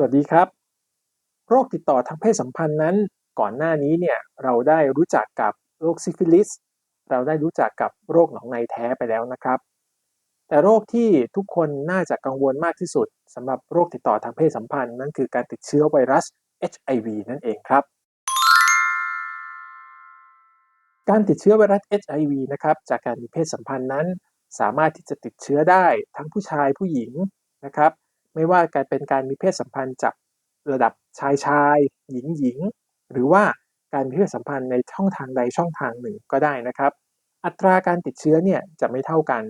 สวัสดีครับ โรคติดต่อทางเพศสัมพันธ์นั้น ก่อนหน้านี้เนี่ยเราได้รู้จักกับโรคซิฟิลิส เราได้รู้จักกับโรคหนองในแท้ไปแล้วนะครับ แต่โรคที่ทุกคนน่าจะกังวลมากที่สุดสำหรับโรคติดต่อทางเพศสัมพันธ์นั่นคือการติดเชื้อไวรัส HIV นั่นเองครับ การติดเชื้อไวรัส HIV นะครับจากการมีเพศสัมพันธ์นั้น สามารถที่จะติดเชื้อได้ทั้งผู้ชายผู้หญิงนะครับ ไม่ว่าการเป็นการมีเพศสัมพันธ์จากระดับชายชาย หญิงหญิง หรือว่าการมีเพศสัมพันธ์ในช่องทางใดช่องทางหนึ่งก็ได้นะครับ อัตราการติดเชื้อเนี่ยจะไม่เท่ากัน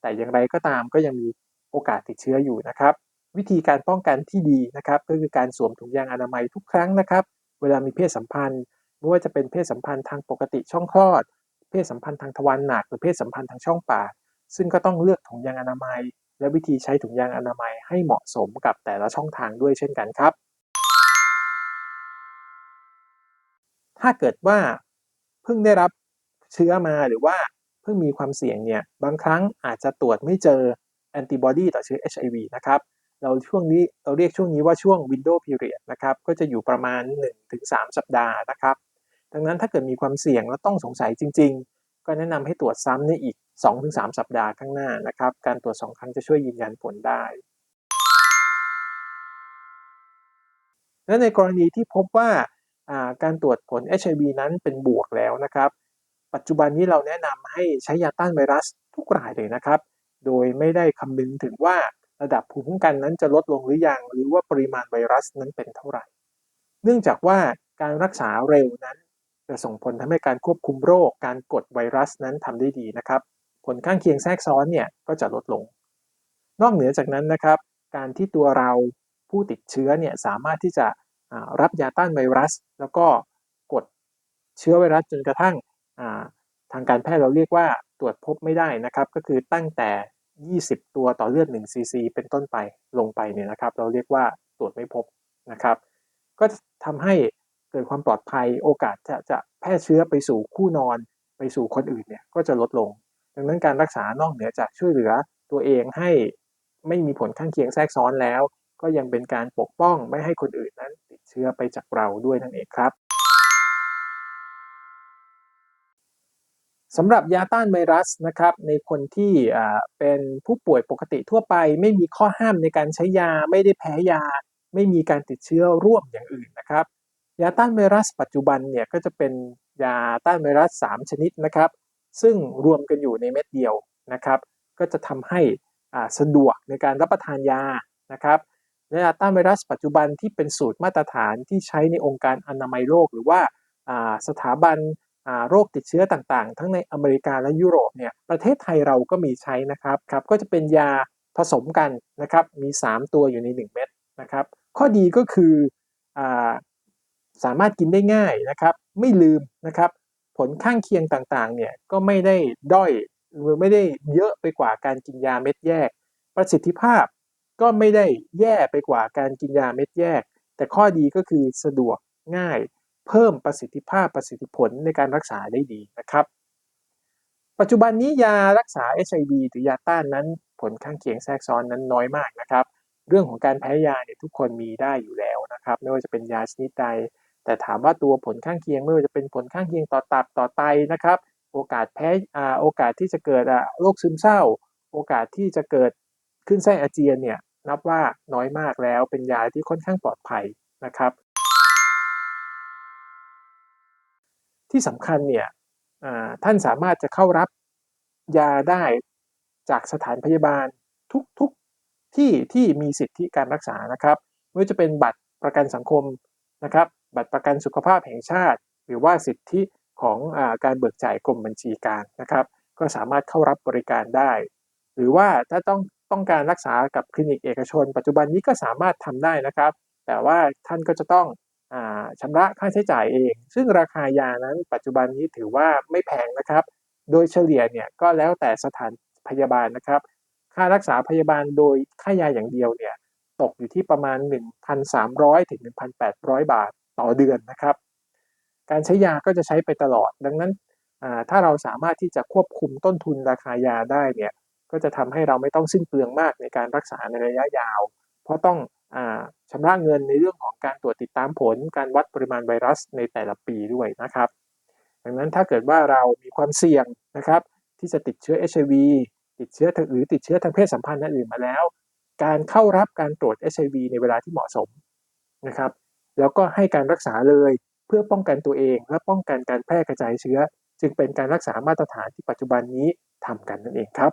แต่อย่างไรก็ตามก็ยังมีโอกาสติดเชื้ออยู่นะครับ วิธีการป้องกันที่ดีนะครับก็คือการสวมถุงยางอนามัยทุกครั้งนะครับ เวลามีเพศสัมพันธ์ไม่ว่าจะเป็นเพศสัมพันธ์ทางปกติช่องคลอด เพศสัมพันธ์ทางทวารหนักหรือเพศสัมพันธ์ทางช่องปากซึ่งก็ต้องเลือกถุงยางอนามัย และวิธีใช้ถุงยางอนามัยให้เหมาะสมกับแต่ละช่องทางด้วยเช่นกันครับ ถ้าเกิดว่าเพิ่งได้รับเชื้อมาหรือว่าเพิ่งมีความเสี่ยงเนี่ยบางครั้งอาจจะตรวจไม่เจอแอนติบอดีต่อเชื้อ HIV นะครับเราช่วงนี้เราเรียกช่วงนี้ว่าช่วง window period นะครับก็จะอยู่ประมาณ 1-3 สัปดาห์นะครับ ดังนั้นถ้าเกิดมีความเสี่ยงแล้วต้องสงสัยจริง ๆ ก็แนะนำให้ตรวจซ้ำในอีก 2-3 สัปดาห์ข้างหน้านะครับ การตรวจ 2 ครั้งจะช่วยยืนยันผลได้ และในกรณีที่พบว่าการตรวจผล HIV นั้นเป็นบวกแล้วนะครับ ปัจจุบันนี้เราแนะนำให้ใช้ยาต้านไวรัสทุกรายเลยนะครับ โดยไม่ได้คำนึงถึงว่าระดับภูมิคุ้มกันนั้นจะลดลงหรือยัง หรือว่าปริมาณไวรัสนั้นเป็นเท่าไหร่ เนื่องจากว่าการรักษาเร็วนั้นจะส่งผลทำให้การควบคุมโรค การกดไวรัสนั้นทำได้ดีนะครับ ผลข้างเคียงแทรกซ้อนเนี่ยก็จะลดลง นอกเหนือจากนั้นนะครับ การที่ตัวเราผู้ติดเชื้อเนี่ยสามารถที่จะรับยาต้านไวรัส แล้วก็กดเชื้อไวรัสจนกระทั่งทางการแพทย์เราเรียกว่าตรวจพบไม่ได้นะครับ ก็คือตั้งแต่ 20 ตัวต่อเลือด1ซีซีเป็นต้นไปลงไปเนี่ยนะครับ เราเรียกว่าตรวจไม่พบนะครับ ก็ทำให้เกิดความปลอดภัยโอกาสจะจะแพร่เชื้อไปสู่คู่นอนไปสู่คนอื่นเนี่ยก็จะลดลง ดังนั้นการรักษานอกเหนือจากช่วยเหลือตัวเองให้ไม่มีผลข้างเคียงแทรกซ้อนแล้ว ก็ยังเป็นการปกป้องไม่ให้คนอื่นนั้นติดเชื้อไปจากเราด้วยนั่นเองครับสำหรับยาต้านไวรัสนะครับในคนที่เป็นผู้ป่วยปกติทั่วไป ไม่มีข้อห้ามในการใช้ยาไม่ได้แพ้ยา ไม่มีการติดเชื้อร่วมอย่างอื่นนะครับ ยาต้านไวรัสปัจจุบันเนี่ยก็จะเป็นยาต้านไวรัส 3 ชนิดนะครับ ซึ่งรวมกันอยู่ในเม็ดเดียวนะครับ ก็จะทำให้สะดวกในการรับประทานยานะครับยาต้านไวรัสปัจจุบันที่เป็นสูตรมาตรฐานที่ใช้ในองค์การอนามัยโลก หรือว่าสถาบันโรคติดเชื้อต่างๆ ทั้งในอเมริกาและยุโรปเนี่ยประเทศไทยเราก็มีใช้นะครับครับก็จะเป็นยาผสมกันนะครับมี 3 ตัวอยู่ใน 1 เม็ดนะครับข้อดีก็คืออสามารถกินได้ง่ายนะครับไม่ลืมนะครับ ผลข้างเคียงต่างๆ เนี่ยก็ไม่ได้ด้อยหรือไม่ได้เยอะไปกว่าการกินยาเม็ดแยก ประสิทธิภาพก็ไม่ได้แย่ไปกว่าการกินยาเม็ดแยก แต่ข้อดีก็คือสะดวกง่าย เพิ่มประสิทธิภาพประสิทธิผลในการรักษาได้ดีนะครับ ปัจจุบันนี้ยารักษา HIV หรือยาต้านนั้น ผลข้างเคียงแทรกซ้อนนั้นน้อยมากนะครับ เรื่องของการแพ้ยาเนี่ยทุกคนมีได้อยู่แล้วนะครับ ไม่ว่าจะเป็นยาชนิดใด แต่ถามว่าตัวผลข้างเคียงไม่ว่าจะเป็นผลข้างเคียงต่อตับต่อไตนะครับ โอกาสแพ้อ่าโอกาสที่จะเกิดอ่าโรคซึมเศร้า โอกาสที่จะเกิดขึ้นไส้อาเจียนเนี่ยนับว่าน้อยมากแล้วเป็นยาที่ค่อนข้างปลอดภัยนะครับ ที่สำคัญเนี่ยท่านสามารถจะเข้ารับยาได้จากสถานพยาบาลทุกๆที่ที่มีสิทธิการรักษานะครับไม่ว่าจะเป็นบัตรประกันสังคมนะครับ บัตรประกันสุขภาพแห่งชาติ หรือว่าสิทธิของอการเบิกจ่ายกรมบัญชีกลางนะครับ ก็สามารถเข้ารับบริการได้ หรือว่าถ้าต้องต้องการรักษากับคลินิกเอกชน ปัจจุบันนี้ก็สามารถทำได้นะครับ แต่ว่าท่านก็จะต้องชำระค่าใช้จ่ายเอง ซึ่งราคายานั้นปัจจุบันนี้ถือว่าไม่แพงนะครับ โดยเฉลี่ยเนี่ยก็แล้วแต่สถานพยาบาลนะครับ ค่ารักษาพยาบาลโดยค่ายาอย่างเดียวเนี่ยตกอยู่ที่ประมาณ 1,300ถึง1,800 บาท ต่อเดือนนะครับ การใช้ยาก็จะใช้ไปตลอด ดังนั้นถ้าเราสามารถที่จะควบคุมต้นทุนราคายาได้เนี่ยก็จะทำให้เราไม่ต้องสิ้นเปลืองมากในการรักษาในระยะยาว เพราะต้องอ่าชำระเงินในเรื่องของการตรวจติดตามผล การวัดปริมาณไวรัสในแต่ละปีด้วยนะครับ ดังนั้นถ้าเกิดว่าเรามีความเสี่ยงนะครับที่จะติดเชื้อ HIV ติดเชื้อทางหรือติดเชื้อทางเพศสัมพันธ์อื่นมาแล้ว การเข้ารับการตรวจ HIV ในเวลาที่เหมาะสมนะครับ แล้วก็ให้การรักษาเลยเพื่อป้องกันตัวเองและป้องกันการแพร่กระจายเชื้อ จึงเป็นการรักษามาตรฐานที่ปัจจุบันนี้ทำกันนั่นเองครับ